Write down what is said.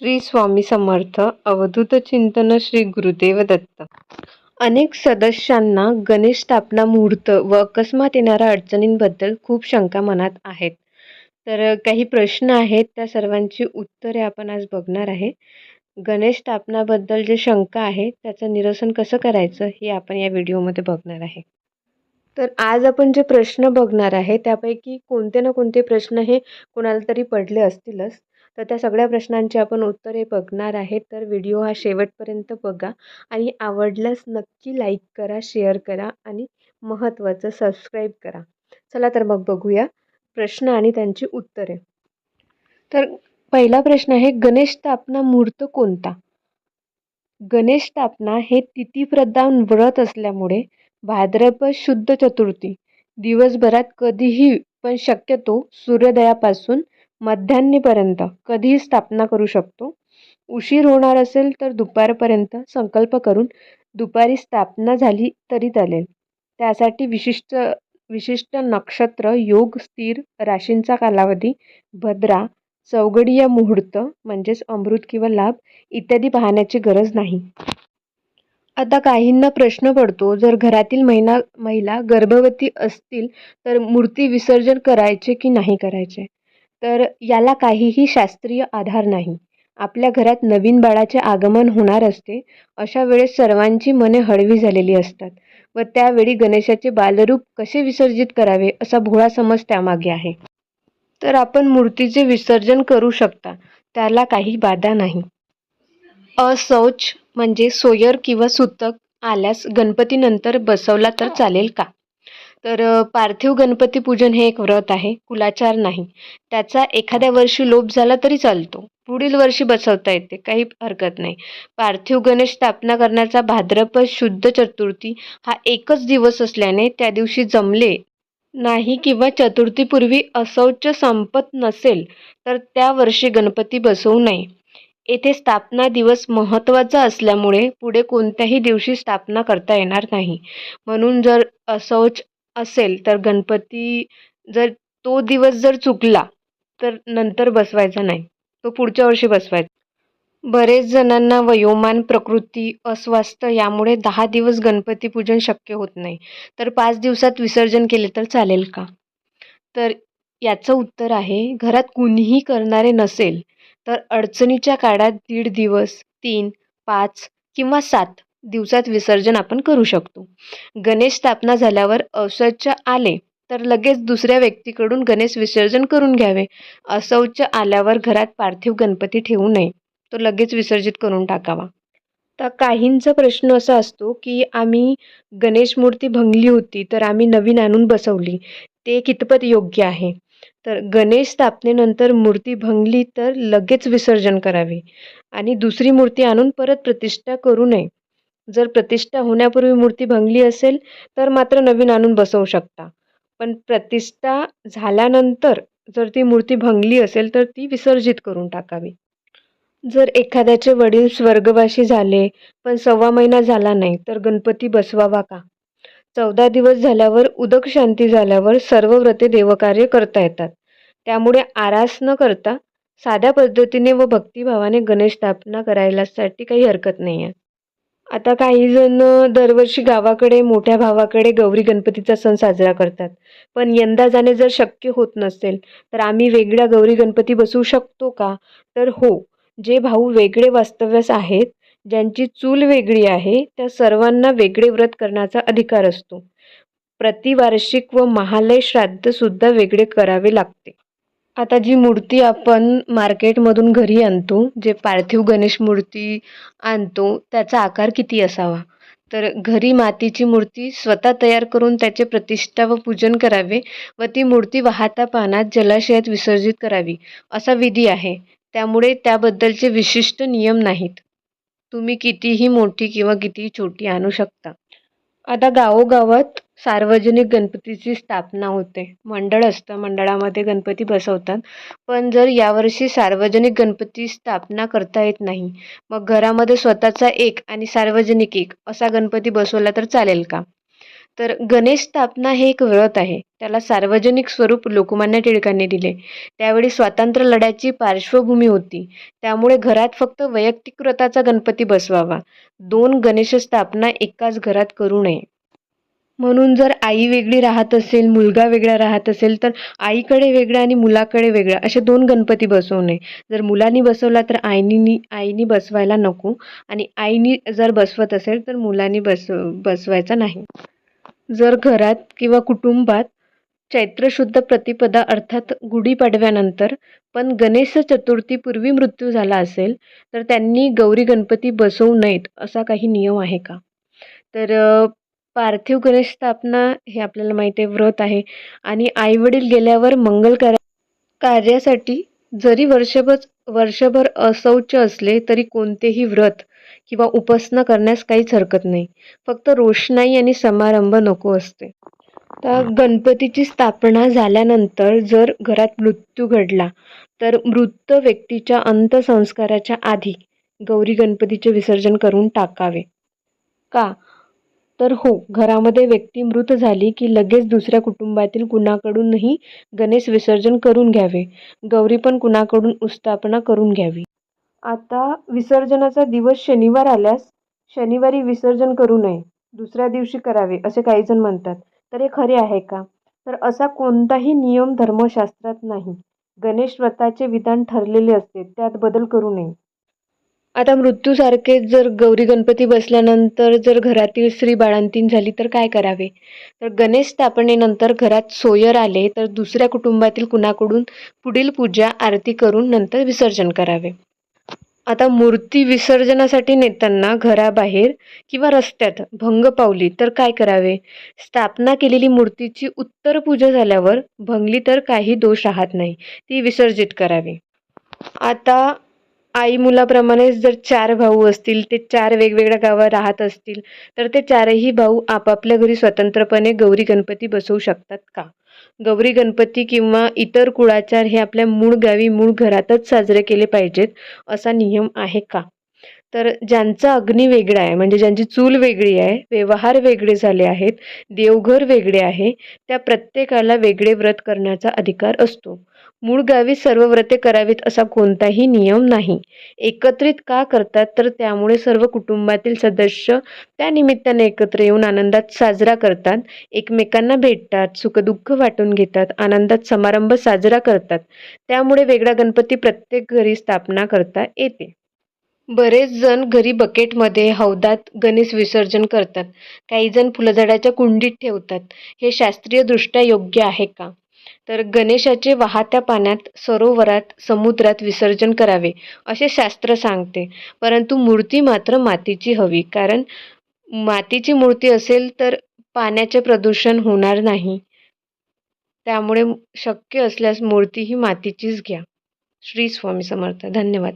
श्री स्वामी समर्थ अवधूत चिंतन श्री गुरुदेव दत्त. अनेक सदस्यांना गणेश स्थापना मुहूर्त व अकस्मात येणाऱ्या अडचणींबद्दल खूप शंका मनात आहेत. तर काही प्रश्न आहेत त्या सर्वांची उत्तरे आपण आज बघणार आहे. गणेश स्थापनाबद्दल जे शंका आहे त्याचं निरसन कसं करायचं हे आपण या व्हिडिओमध्ये बघणार आहे. तर आज आपण जे प्रश्न बघणार आहे त्यापैकी कोणते ना कोणते प्रश्न हे कोणाला तरी पडले असतीलच. तर त्या सगळ्या प्रश्नांची आपण उत्तरे बघणार आहे तर व्हिडिओ हा शेवटपर्यंत बघा आणि आवडल्यास नक्की लाईक करा शेअर करा आणि महत्त्वाचं सबस्क्राईब करा. चला तर मग बघूया प्रश्न आणि त्यांची उत्तरे. तर पहिला प्रश्न आहे गणेश स्थापना मुहूर्त कोणता? गणेश स्थापना हे तिथीप्रधान व्रत असल्यामुळे भाद्रपद शुद्ध चतुर्थी. दिवसभरात कधीही पण शक्यतो सूर्योदयापासून मध्यान्नीपर्यंत कधीही स्थापना करू शकतो. उशीर होणार असेल तर दुपारपर्यंत संकल्प करून दुपारी स्थापना झाली तरी चालेल. त्यासाठी विशिष्ट विशिष्ट नक्षत्र योग स्थिर राशींचा कालावधी भद्रा चौघडीय मुहूर्त म्हणजेच अमृत किंवा लाभ इत्यादी पाहण्याची गरज नाही. आता काहींना प्रश्न पडतो जर घरातील महिना महिला गर्भवती असतील तर मूर्ती विसर्जन करायचे की नाही करायचे? तर याला काहीही शास्त्रीय आधार नाही. आपल्या घरात नवीन बाळाचे आगमन होणार असते अशा वेळेस सर्वांची मने हळवी झालेली असतात व त्यावेळी गणेशाचे बालरूप कसे विसर्जित करावे असा भोळा समज त्यामागे आहे. तर आपण मूर्तीचे विसर्जन करू शकता त्याला काही बाधा नाही. असौच म्हणजे सोयर किंवा सुतक आल्यास गणपतीनंतर बसवला तर चालेल का? तर पार्थिव गणपती पूजन हे एक व्रत आहे कुलाचार नाही. त्याचा एखाद्या वर्षी लोप झाला तरी चालतो. पुढील वर्षी बसवता येते काही हरकत नाही. पार्थिव गणेश स्थापना करण्याचा भाद्रपद शुद्ध चतुर्थी हा एकच दिवस असल्याने त्या दिवशी जमले नाही किंवा चतुर्थीपूर्वी असौच संपत नसेल तर त्या वर्षी गणपती बसवू नये. येथे स्थापना दिवस महत्त्वाचा असल्यामुळे पुढे कोणत्याही दिवशी स्थापना करता येणार नाही. म्हणून जर असौच असेल तर गणपती जर तो दिवस जर चुकला तर नंतर बसवायचा नाही. तो पुढच्या वर्षी बसवायचा. बरेच जणांना वयोमान प्रकृती अस्वास्थ्य यामुळे दहा दिवस गणपती पूजन शक्य होत नाही. तर पाच दिवसात विसर्जन केले तर चालेल का? तर याचं उत्तर आहे घरात कुणीही करणारे नसेल तर अडचणीच्या काळात दीड दिवस तीन पाच किंवा सात दिवसात विसर्जन आपण करू शकतो. गणेश स्थापना झाल्यावर अशौच आले तर लगेच दुसऱ्या व्यक्तीकडून गणेश विसर्जन करून घ्यावे. अशौच आल्यावर घरात पार्थिव गणपती ठेवू नये. तो लगेच विसर्जित करून टाकावा. तर काहींचा प्रश्न असा असतो की आम्ही गणेश मूर्ती भंगली होती तर आम्ही नवीन आणून बसवली. ते कितपत योग्य आहे? तर गणेश स्थापनेनंतर मूर्ती भंगली तर लगेच विसर्जन करावे आणि दुसरी मूर्ती आणून परत प्रतिष्ठा करू नये. जर प्रतिष्ठा होण्यापूर्वी मूर्ती भंगली असेल तर मात्र नवीन आणून बसवू शकता. पण प्रतिष्ठा झाल्यानंतर जर ती मूर्ती भंगली असेल तर ती विसर्जित करून टाकावी. जर एखाद्याचे वडील स्वर्गवासी झाले पण सव्वा महिना झाला नाही तर गणपती बसवावा का? चौदा दिवस झाल्यावर उदक शांती झाल्यावर सर्व व्रते देवकार्य करता येतात. त्यामुळे आरास न करता साध्या पद्धतीने व भक्तिभावाने गणेश स्थापना करायलासाठी काही हरकत नाही आहे आता काही जण दरवर्षी गावाकडे मोठ्या भावाकडे गौरी गणपतीचा सण साजरा करतात. पण यंदा जाणे जर शक्य होत नसेल तर आम्ही वेगळ्या गौरी गणपती बसवू शकतो का? तर हो जे भाऊ वेगळे वास्तव्यास आहेत ज्यांची चूल वेगळी आहे त्या सर्वांना वेगळे व्रत करण्याचा अधिकार असतो. प्रतिवार्षिक व महालय श्राद्धसुद्धा वेगळे करावे लागते. आता जी मूर्ती आपण मार्केटमधून घरी आणतो जे पार्थिव गणेश मूर्ती आणतो त्याचा आकार किती असावा? तर घरी मातीची मूर्ती स्वतः तयार करून त्याचे प्रतिष्ठा व पूजन करावे व ती मूर्ती वाहता पाण्यात जलाशयात विसर्जित करावी असा विधी आहे. त्यामुळे त्याबद्दलचे विशिष्ट नियम नाहीत. तुम्ही कितीही मोठी किंवा कितीही छोटी आणू शकता. आता गावोगावात सार्वजनिक गणपतीची स्थापना होते. मंडळ असतं. मंडळामध्ये गणपती बसवतात. पण जर यावर्षी सार्वजनिक गणपती स्थापना करता येत नाही मग घरामध्ये स्वतःचा एक आणि सार्वजनिक एक असा गणपती बसवला तर चालेल का? तर गणेश स्थापना हे एक व्रत आहे. त्याला सार्वजनिक स्वरूप लोकमान्य टिळकांनी दिले. त्यावेळी स्वातंत्र्य लढ्याची पार्श्वभूमी होती. त्यामुळे घरात फक्त वैयक्तिक व्रताचा गणपती बसवावा. दोन गणेश स्थापना एकाच घरात करू नये. म्हणून जर आई वेगळी राहत असेल मुलगा वेगळा राहत असेल तर आईकडे वेगळा आणि मुलाकडे वेगळा असे दोन गणपती बसवू नये. जर मुलांनी बसवला तर आईनी आईनी बसवायला नको आणि आईनी जर बसवत असेल तर मुलांनी बस बसवायचा नाही. जर घरात किंवा कुटुंबात चैत्रशुद्ध प्रतिपदा अर्थात गुढीपाडव्यानंतर पण गणेश चतुर्थीपूर्वी मृत्यू झाला असेल तर त्यांनी गौरी गणपती बसवू नयेत असा काही नियम आहे का? तर पार्थिव गणेश स्थापना हे आपल्याला माहिती आहे व्रत आहे आणि आईवडील गेल्यावर मंगल कार्य कार्यासाठी जरी वर्षभर वर्षभर असौच असले तरी कोणतेही व्रत किंवा उपासना करण्यास काहीच हरकत नाही. फक्त रोषणाई आणि समारंभ नको असते. तर गणपतीची स्थापना झाल्यानंतर जर घरात मृत्यू घडला तर मृत व्यक्तीच्या अंत्यसंस्काराच्या आधी गौरी गणपतीचे विसर्जन करून टाकावे. का? तर हो घरामध्ये व्यक्ती मृत झाली की लगेच दुसऱ्या कुटुंबातील कुणाकडूनही गणेश विसर्जन करून घ्यावे. गौरी पण कुणाकडून उस्थापना करून घ्यावी. आता विसर्जनाचा दिवस शनिवार आल्यास शनिवारी विसर्जन करू नये. दुसऱ्या दिवशी करावे असे काही जण म्हणतात. तर हे खरे आहे का? तर असा कोणताही नियम धर्मशास्त्रात नाही. गणेश व्रताचे विधान ठरलेले असते त्यात बदल करू नये. आता मृत्यूसारखेच जर गौरी गणपती बसल्यानंतर जर घरातील स्त्री बाळांतीन झाली तर काय करावे? तर गणेश स्थापनेनंतर घरात सोयर आले तर दुसऱ्या कुटुंबातील कुणाकडून पुढील पूजा आरती करून नंतर विसर्जन करावे. आता मूर्ती विसर्जनासाठी नेताना घराबाहेर किंवा रस्त्यात भंग पावली तर काय करावे? स्थापना केलेली मूर्तीची उत्तर पूजा झाल्यावर भंगली तर काही दोष राहत नाही ती विसर्जित करावी. आता आई मुलाप्रमाणेच जर चार भाऊ असतील ते चार वेगवेगळ्या गावात राहत असतील तर ते चारही भाऊ आपापल्या घरी स्वतंत्रपणे गौरी गणपती बसवू शकतात का? गौरी गणपती किंवा इतर कुळाचार हे आपल्या मूळ गावी मूळ घरातच साजरे केले पाहिजेत असा नियम आहे का? तर ज्यांचा अग्नी वेगळा आहे म्हणजे ज्यांची चूल वेगळी आहे व्यवहार वेगळे झाले आहेत देवघर वेगळे आहे त्या प्रत्येकाला वेगळे व्रत करण्याचा अधिकार असतो. मूळ गावी सर्व व्रते करावीत असा कोणताही नियम नाही. एकत्रित का करतात तर त्यामुळे सर्व कुटुंबातील सदस्य त्या निमित्ताने एकत्र येऊन आनंदात साजरा करतात. एकमेकांना भेटतात सुखदुःख वाटून घेतात आनंदात समारंभ साजरा करतात. त्यामुळे वेगळा गणपती प्रत्येक घरी स्थापना करता येते. बरेच जण घरी बकेटमध्ये हौदात गणेश विसर्जन करतात. काही जण फुलझाडाच्या कुंडीत ठेवतात. हे शास्त्रीयदृष्ट्या योग्य आहे का? तर गणेशाचे वाहत्या पाण्यात सरोवरात समुद्रात विसर्जन करावे असे शास्त्र सांगते. परंतु मूर्ती मात्र मातीची हवी कारण मातीची मूर्ती असेल तर पाण्याचे प्रदूषण होणार नाही. त्यामुळे शक्य असल्यास मूर्ती ही मातीचीच घ्या. श्री स्वामी समर्थ. धन्यवाद.